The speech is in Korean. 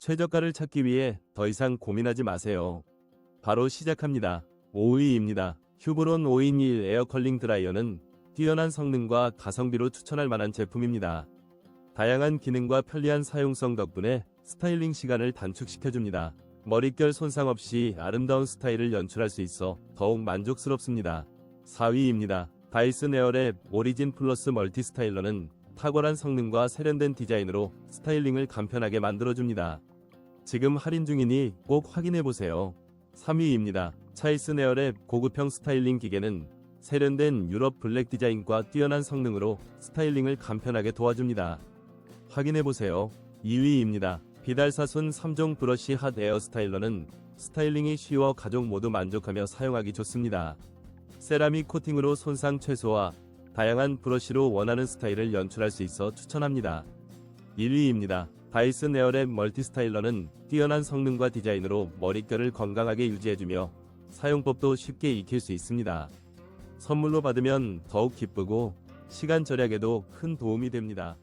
최저가를 찾기 위해 더 이상 고민하지 마세요. 바로 시작합니다. 5위입니다. 휴브론 5인1 에어컬링 드라이어는 뛰어난 성능과 가성비로 추천할 만한 제품입니다. 다양한 기능과 편리한 사용성 덕분에 스타일링 시간을 단축시켜줍니다. 머릿결 손상 없이 아름다운 스타일을 연출할 수 있어 더욱 만족스럽습니다. 4위입니다. 다이슨 에어랩 오리진 플러스 멀티 스타일러는 탁월한 성능과 세련된 디자인으로 스타일링을 간편하게 만들어줍니다. 지금 할인 중이니 꼭 확인해보세요. 3위입니다. 차이슨 에어랩 고급형 스타일링 기계는 세련된 유럽 블랙 디자인과 뛰어난 성능으로 스타일링을 간편하게 도와줍니다. 확인해보세요. 2위입니다. 비달사순 3종 브러쉬 핫 에어 스타일러는 스타일링이 쉬워 가족 모두 만족하며 사용하기 좋습니다. 세라믹 코팅으로 손상 최소화, 다양한 브러쉬로 원하는 스타일을 연출할 수 있어 추천합니다. 1위입니다. 다이슨 에어랩 멀티 스타일러는 뛰어난 성능과 디자인으로 머릿결을 건강하게 유지해주며 사용법도 쉽게 익힐 수 있습니다. 선물로 받으면 더욱 기쁘고 시간 절약에도 큰 도움이 됩니다.